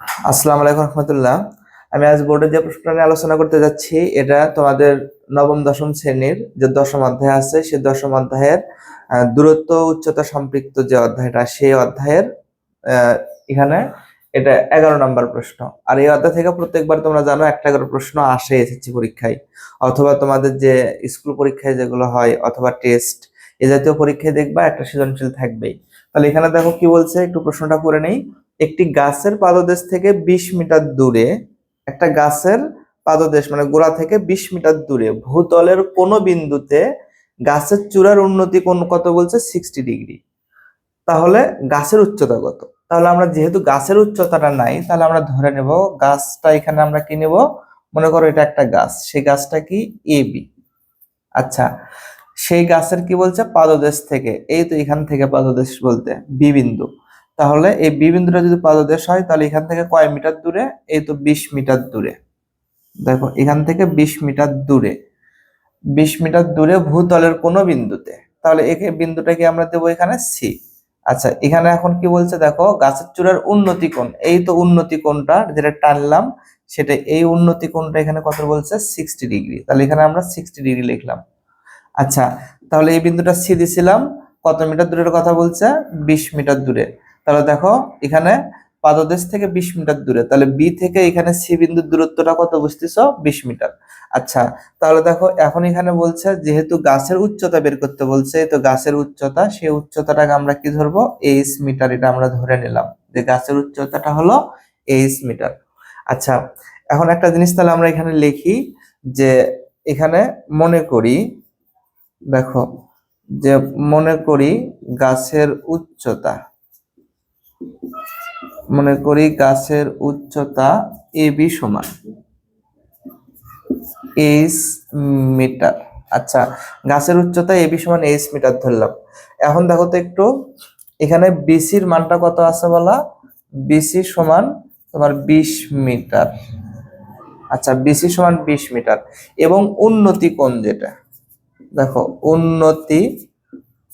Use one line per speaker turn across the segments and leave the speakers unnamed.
আসসালামু আলাইকুম রহমতুল্লাহ। আমি আজ বোর্ডে যে প্রশ্নটা নিয়ে আলোচনা করতে যাচ্ছি, এটা তোমাদের নবম, দশম শ্রেণির যে দশম অধ্যায় আছে সেই দশম অধ্যায়ের দূরত্ব, উচ্চতা সম্পৃক্ত যে অধ্যায়টা, সেই অধ্যায়ের এখানে এটা এগারো নম্বর প্রশ্ন। আর এই অধ্যায় থেকে প্রত্যেকবার তোমরা জানো একটা করে প্রশ্ন আসে এসেছি পরীক্ষায়, অথবা তোমাদের যে স্কুল পরীক্ষায় যেগুলো হয়, অথবা টেস্ট, এ জাতীয় পরীক্ষায় দেখবা একটা সৃজনশীল থাকবেই। তাহলে এখানে দেখো কি বলছে, একটু প্রশ্নটা করে নেই। একটি গাছের পাদদেশ থেকে বিশ মিটার দূরে, একটা গাছের পাদদেশ মানে গোড়া থেকে বিশ মিটার দূরে, ভূতলের কোনো বিন্দুতে গাছের চূড়ার উন্নতি কোন কত বলছে? সিক্সটি ডিগ্রি তাহলে গাছের উচ্চতা কত? তাহলে আমরা যেহেতু গাছের উচ্চতাটা নাই, তাহলে আমরা ধরে নেব গাছটা এখানে আমরা কি নেব? মনে করো এটা একটা গাছ, সেই গাছটা কি এ বি আচ্ছা সেই গাছের কি বলছে? পাদদেশ থেকে, এই তো এখান থেকে পাদদেশ বলতে বি বিন্দু। তাহলে এই বি বিন্দুটা যদি পাদদেশ হয়, তাহলে এখান থেকে কয় মিটার দূরে? এই তো বিশ মিটার দূরে। দেখো, এখান থেকে বিশ মিটার দূরে। বিশ মিটার দূরে ভূতলের কোনো বিন্দুতে। তাহলে একে বিন্দুটাকে আমরা দেবো এখানে সি আচ্ছা এখানে এখন কি বলছে দেখো, গাছের চূড়ার উন্নতি কোণ। এই তো উন্নতি কোণটা যেটা টানলাম, সেটা এই উন্নতি কোণটা এখানে কত বলছে? সিক্সটি ডিগ্রি তাহলে এখানে আমরা সিক্সটি ডিগ্রি লিখলাম। আচ্ছা তাহলে এই বিন্দুটা সি দিছিলাম। কত মিটার দূরের কথা বলছে? বিশ মিটার দূরে। তাহলে দেখো, এখানে পাদদেশ থেকে বিশ মিটার দূরে, তাহলে বি থেকে এখানে সি বিন্দুর দূরত্বটা কত বুঝতেছ? বিশ মিটার। আচ্ছা তাহলে দেখো, এখন এখানে বলছে, যেহেতু গাছের উচ্চতা বের করতে বলছে, তো গাছের উচ্চতা, সেই উচ্চতাটাকে আমরা কি ধরবো? এইচ মিটার এটা আমরা ধরে নিলাম। যে গাছের উচ্চতাটা হলো এইচ মিটার আচ্ছা এখন একটা জিনিস তাহলে আমরা এখানে লিখি, যে এখানে মনে করি, দেখো, যে মনে করি গাছের উচ্চতা মনে করি গাছের উচ্চতা এ বি সমান। H metre. আচ্ছা গাছের উচ্চতা এ বি সমান এইচ মিটার ধরলাম। এখন দেখো তো একটু, এখানে বিসির মানটা কত আছে বলা? বিসি সমান তোমার বিশ মিটার। আচ্ছা বিসি সমান বিশ মিটার। এবং উন্নতি কোণ যেটা? দেখো, উন্নতি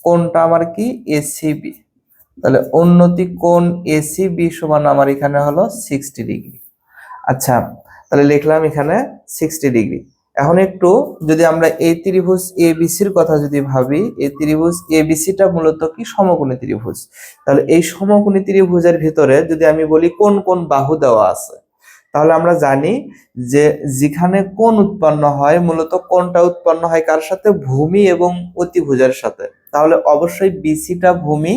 কোণটা আমার কি? এসিবি তাহলে উন্নতি কোণ এসিবি সমান আমার এখানে হলো সিক্সটি ডিগ্রি আচ্ছা তাহলে লিখলাম এখানে সিক্সটি ডিগ্রি এখন একটু যদি আমরা এই ত্রিভুজ এবিসির কথা যদি ভাবি, এই ত্রিভুজ এবিসিটা মূলত কি সমকোণী ত্রিভুজ? তাহলে এই সমকোণী ত্রিভুজের ভিতরে যদি আমি বলি কোন কোন বাহু দেওয়া আছে, তাহলে আমরা জানি যে যেখানে কোন উৎপন্ন হয়, মূলত কোনটা উৎপন্ন হয় কার সাথে? ভূমি এবং অতিভুজের সাথে। তাহলে অবশ্যই বিসিটা ভূমি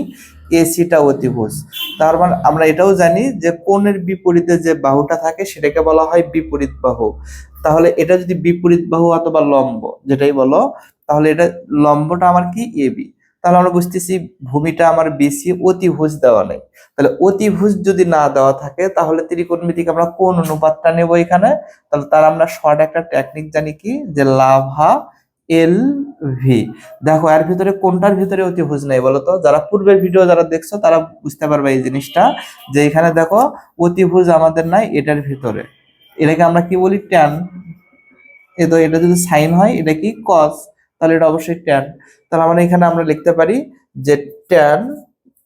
এসিটা অতিভুজ। তার মানে আমরা এটাও জানি যে কোণের বিপরীতে যে বাহুটা থাকে সেটাকে বলা হয় বিপরীত বাহু। তাহলে এটা যদি বিপরীত বাহু অথবা লম্ব, যেটাই বলো, তাহলে এটা লম্বটা আমার কি? এবি তাহলে আমরা বুঝতেছি ভূমিটা আমার বিসি অতিভুজ দেওয়া নেই। তাহলে অতিভুজ যদি না দেওয়া থাকে, তাহলে ত্রিকোণমিতিক আমরা কোন অনুপাতটা নেব এখানে। তাহলে তার আমরা শর্ট একটা টেকনিক জানি কি? যে লাভা এল ভি। দেখো, এর ভিতরে কোনটার ভিতরে অতিভুজ নেই বলতো? যারা পূর্বের ভিডিও যারা দেখছ, তারা বুঝতে পারবে এই জিনিসটা, যে এখানে দেখো অতিভুজ আমাদের নাই, এটার ভিতরে। এটাকে আমরা কি বলি? ট্যান এ তো এটা যদি সাইন হয়, এটা কি? কস তাহলে এটা অবশ্যই ট্যান তাহলে আমরা এখানে আমরা লিখতে পারি যে ট্যান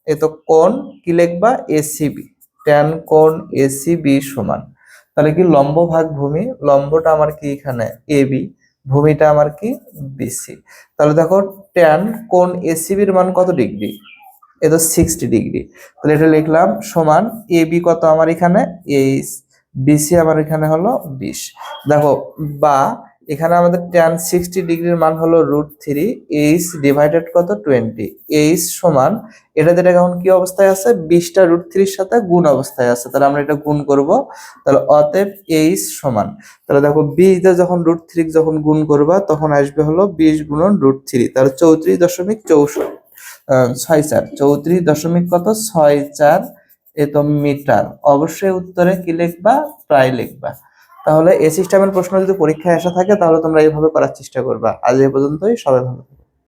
এ তো কোণ, কি লিখবা? এসিবি ট্যান কোন এসিবি সমান। তাহলে কি? লম্ব ভাগ ভূমি। লম্বটা আমার কি এখানে? এবি ভূমিটা আমার কি? বিসি তাহলে দেখো ট্যান কোন এসিবির মান কত ডিগ্রি? এ তো সিক্সটি ডিগ্রি। তাহলে এটা লিখলাম সমান এ বি কত আমার এখানে? এই বিসি আমার এখানে হলো বিশ। দেখো বা এখানে আমাদের ট্যান সিক্সটি ডিগ্রির মান হলো রুট থ্রি এইচ ডিভাইডেড কত? টোয়েন্টি এইচ সমান, এটা যেটা এখন কি অবস্থায় আছে? বিশটা রুট থ্রির সাথে গুণ অবস্থায় আছে। তাহলে আমরা এটা গুণ করব। তাহলে অতএব এইচ সমান। তাহলে দেখো বিশ দিয়ে যখন রুট থ্রি যখন গুণ করবা, তখন আসবে হলো বিশ গুণন রুট থ্রি তাহলে চৌত্রিশ দশমিক চৌষট্টি ছয় চার। চৌত্রিশ দশমিক কত? ছয় চার এ তো মিটার অবশ্যই উত্তরে কি লিখবা? প্রায় লিখবা। তাহলে এই সিস্টেমের প্রশ্ন যদি পরীক্ষায় আসা থাকে, তাহলে তোমরা এইভাবে করার চেষ্টা করবা আজ এই পর্যন্তই, সবাই ভালো।